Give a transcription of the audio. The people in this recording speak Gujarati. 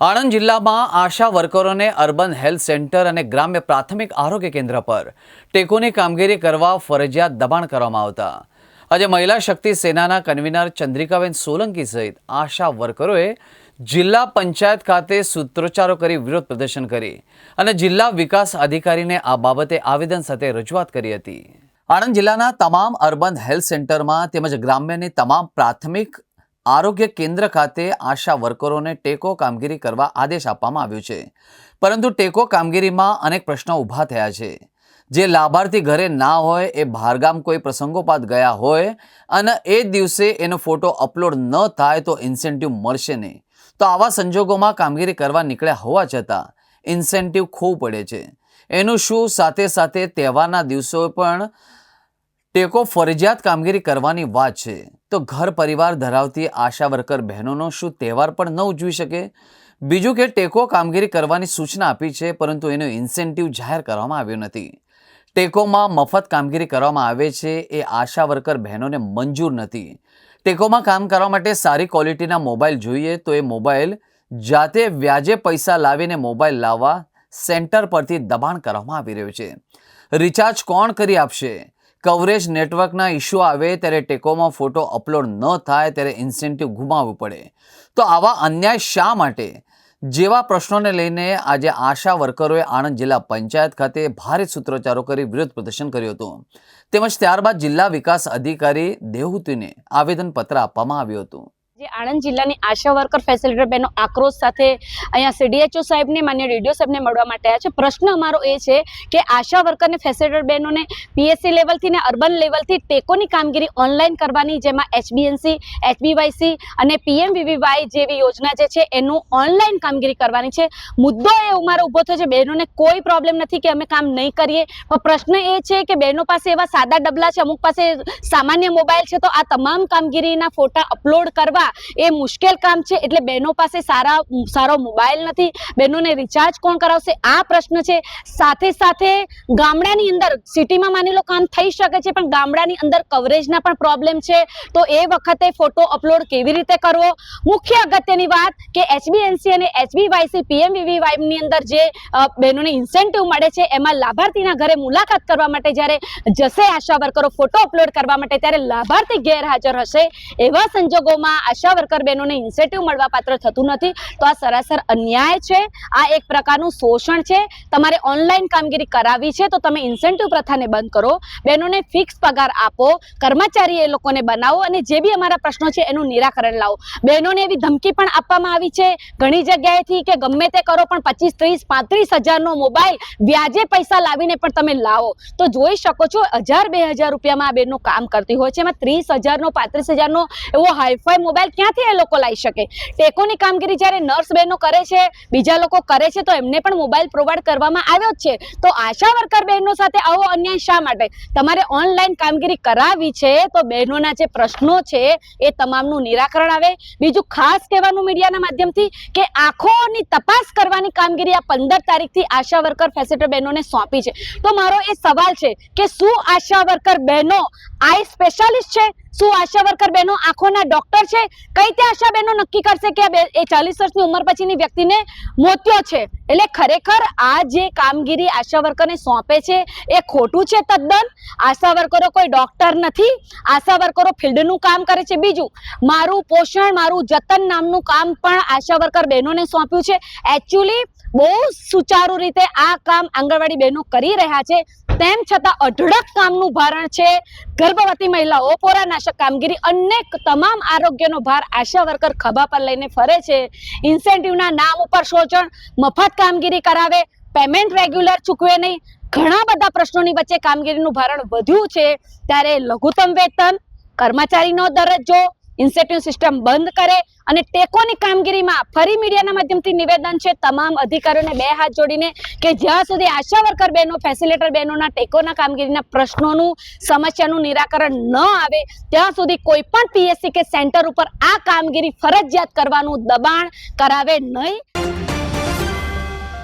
આણંદ જિલ્લામાં આશા વર્કરોને અર્બન હેલ્થ સેન્ટર અને ગ્રામ્ય પ્રાથમિક આરોગ્ય કેન્દ્ર પર ટેકોની કામગીરી કરવા ફરજિયાત દબાણ કરવામાં આવતા. આજે મહિલા શક્તિ સેનાના કન્વીનર ચંદ્રિકાબેન સોલંકી સહિત આશા વર્કરોએ જિલ્લા પંચાયત ખાતે સૂત્રોચ્ચારો કરી વિરોધ પ્રદર્શન કરી અને જિલ્લા વિકાસ અધિકારીને આ બાબતે આવેદન સાથે રજૂઆત કરી હતી. આણંદ જિલ્લાના તમામ અર્બન હેલ્થ સેન્ટરમાં તેમજ ગ્રામ્યની તમામ પ્રાથમિક આરોગ્ય કેન્દ્ર ખાતે આશા વર્કરોને ટેકો કામગીરી કરવા આદેશ આપવામાં આવ્યો છે. પરંતુ ટેકો કામગીરીમાં અનેક પ્રશ્નો ઊભા થયા છે. જે લાભાર્થી ઘરે ના હોય, એ બહારગામ કોઈ પ્રસંગોપાત ગયા હોય અને એ દિવસે એનો ફોટો અપલોડ ન થાય તો ઇન્સેન્ટિવ મળશે નહીં. તો આવા સંજોગોમાં કામગીરી કરવા નીકળ્યા હોવા છતાં, ઇન્સેન્ટિવ ખોવું પડે છે. એનું શું સાથે સાથે તહેવારના દિવસો પણ ટેકો ફરજિયાત કામગીરી કરવાની વાત છે. તો ઘર પરિવાર ધરાવતી આશા વર્કર બહેનોનો શું તહેવાર પણ ન ઉજવી શકે? બીજું કે ટેકો કામગીરી કરવાની સૂચના આપી છે, પરંતુ એનો ઇન્સેન્ટિવ જાહેર કરવામાં આવ્યો નથી. ટેકોમાં મફત કામગીરી કરવામાં આવે છે એ આશા વર્કર બહેનોને મંજૂર નથી. ટેકોમાં કામ કરવા માટે સારી ક્વોલિટીના મોબાઈલ જોઈએ તો એ મોબાઈલ જાતે વ્યાજે પૈસા લાવીને મોબાઈલ લાવવા સેન્ટર પરથી દબાણ કરવામાં આવી રહ્યું છે. રિચાર્જ કોણ કરી આપશે? કવરેજ નેટવર્કના ઇશ્યુ આવે ત્યારે ટેકોમાં ફોટો અપલોડ ન થાય ત્યારે ઇન્સેન્ટિવ ગુમાવવું પડે. તો આવા અન્યાય શા માટે? જેવા પ્રશ્નોને લઈને આજે આશા વર્કરોએ આણંદ જિલ્લા પંચાયત ખાતે ભારે સૂત્રોચ્ચારો કરી વિરોધ પ્રદર્શન કર્યું હતું. તેમજ ત્યારબાદ જિલ્લા વિકાસ અધિકારી દેવહૂતિને આવેદનપત્ર આપવામાં આવ્યું હતું. જે આણંદ જિલ્લાની આશા વર્કર ફેસિલિટર બેનો આક્રોશ સાથે અહીંયા સીડીએચઓ સાહેબને, માન્ય રેડિયો સાહેબને મળવા માટે આવ્યા છે. પ્રશ્ન અમારો એ છે કે આશા વર્કરને ફેસિલિટર બહેનોને પીએસસી લેવલથી ને અર્બન લેવલથી ટેકોની કામગીરી ઓનલાઈન કરવાની, જેમાં એચબીએનસી એચબીવાયસી અને પીએમવીવીવાય જેવી યોજના જે છે એનું ઓનલાઈન કામગીરી કરવાની છે. મુદ્દો એ અમારો ઊભો થયો છે, બહેનોને કોઈ પ્રોબ્લેમ નથી કે અમે કામ નહીં કરીએ. પણ પ્રશ્ન એ છે કે બહેનો પાસે એવા સાદા ડબલા છે, અમુક પાસે સામાન્ય મોબાઈલ છે, તો આ તમામ કામગીરીના ફોટા અપલોડ કરવા એ મુશ્કેલ કામ છે એટલે બહેનો પાસે સારા, સારો મોબાઈલ નથી. બહેનોને રિચાર્જ કોણ કરાવશે? આ પ્રશ્ન છે. સાથે સાથે ગામડાની અંદર સિટીમાં માની લો કામ થઈ શકે છે, પણ ગામડાની અંદર કવરેજના પણ પ્રોબ્લેમ છે. તો એ વખતે ફોટો અપલોડ કેવી રીતે કરવો? મુખ્ય અગત્યની વાત કે એચબીએનસી અને એચબીવાયસી પીએમવીવીવાયની અંદર જે બહેનોને ઇન્સેન્ટિવ મળે છે, એમાં લાભાર્થીના ઘરે મુલાકાત કરવા માટે જ્યારે જશે આશા વર્કરો ફોટો અપલોડ કરવા માટે, ત્યારે લાભાર્થી ગેરહાજર હશે. એવા સંજોગોમાં આશા વર્કર બહેનોને ઇન્સેન્ટિવ મળવા પાત્ર થતું નથી. તો આ સરાસર અન્યાય છે. આ એક પ્રકારનું શોષણ છે. તમારે ઓનલાઈન કામગીરી કરાવી છે તો તમે ઇન્સેન્ટિવ પ્રથાને બંધ કરો. બહેનોને ફિક્સ પગાર આપો. કર્મચારી એ લોકોને બનાવો અને જે બી અમારા પ્રશ્નો છે એનું નિરાકરણ લાવો. બહેનોને એવી ધમકી પણ આપવામાં આવી છે. ઘણી જગ્યાએથી કે ગમે તે કરો પણ પચીસ, ત્રીસ, પાંત્રીસ હજારનો મોબાઈલ વ્યાજે પૈસા લાવીને પણ તમે લાવો. તો જોઈ શકો છો, હજાર, બે હજાર રૂપિયામાં આ બહેનો કામ કરતી હોય છે. એમાં ત્રીસ હજારનો, પાંત્રીસ હજારનો એવો હાઈફાઈ મોબાઈલ ક્યાંથી એ લોકો લાવી શકે? ટેકોની કામગીરી જ્યારે નર્સ બહેનો કરે છે, બીજા લોકો કરે છે, તો એમને પણ મોબાઈલ પ્રોવાઈડ કરવામાં આવ્યો જ છે. તો આશા વર્કર બહેનો સાથે આવો અન્યાય શા માટે? તમારે ઓનલાઈન કામગીરી કરાવી છે, તો બહેનોના જે પ્રશ્નો છે, એ તમામનું નિરાકરણ આવે. બીજું ખાસ કહેવાનું મીડિયાના માધ્યમથી કે આંખોની તપાસ કરવાની કામગીરી આ પંદર તારીખથી આશા વર્કર ફેસિલિટર બહેનોને સોંપી છે. તો મારો એ સવાલ છે કે શું આશા વર્કર બહેનો આઈ સ્પેશિયાલિસ્ટ છે? શું આશા વર્કર બહેનો આંખોના ડોક્ટર છે? કઈ તે આશા બહેનો નક્કી કરશે કે એ ચાલીસ વર્ષની ઉંમર પછીની વ્યક્તિને મોત્યો છે? એટલે ખરેખર આ જે કામગીરી આશા વર્કરને સોંપે છે, એ ખોટું છે તદ્દન. આશા વર્કરો કોઈ ડોક્ટર નથી. આશા વર્કરો ફિલ્ડનું કામ કરે છે. બીજું, મારું પોષણ, મારું જતન નામનું કામ પણ આશા વર્કર બહેનોને સોંપ્યું છે. એકચ્યુઅલી બહુ સુચારુ રીતે આ કામ આંગણવાડી બહેનો કરી રહ્યા છે. તેમ છતાં અઢળક કામનું ભારણ છે. ગર્ભવતી મહિલાઓ, પોરાનાશક કામગીરી અનેક તમામ આરોગ્યનો ભાર આશા વર્કર ખભા પર લઈને ફરે છે. ઇન્સેન્ટિવના નામ ઉપર શોષણ, મફત કામગીરી કરાવે, પેમેન્ટ રેગ્યુલર ચૂકવે નહીં. ઘણા બધા પ્રશ્નોની વચ્ચે કામગીરીનું ભારણ વધ્યું છે. ત્યારે લઘુત્તમ વેતન, કર્મચારીનો દરજ્જો ઇન્સેન્ટિવ સિસ્ટમ બંધ કરે અને ટેકોની કામગીરીમાં ફરી મીડિયાના માધ્યમથી નિવેદન છે તમામ અધિકારીઓને બે હાથ જોડીને કે જ્યાં સુધી આશા વર્કર બહેનો ફેસિલેટર બહેનોના ટેકોના કામગીરીના પ્રશ્નોનું, સમસ્યાનું નિરાકરણ ન આવે, ત્યાં સુધી કોઈ પણ પીએસસી કે સેન્ટર ઉપર આ કામગીરી ફરજિયાત કરવાનું દબાણ કરાવે નહીં.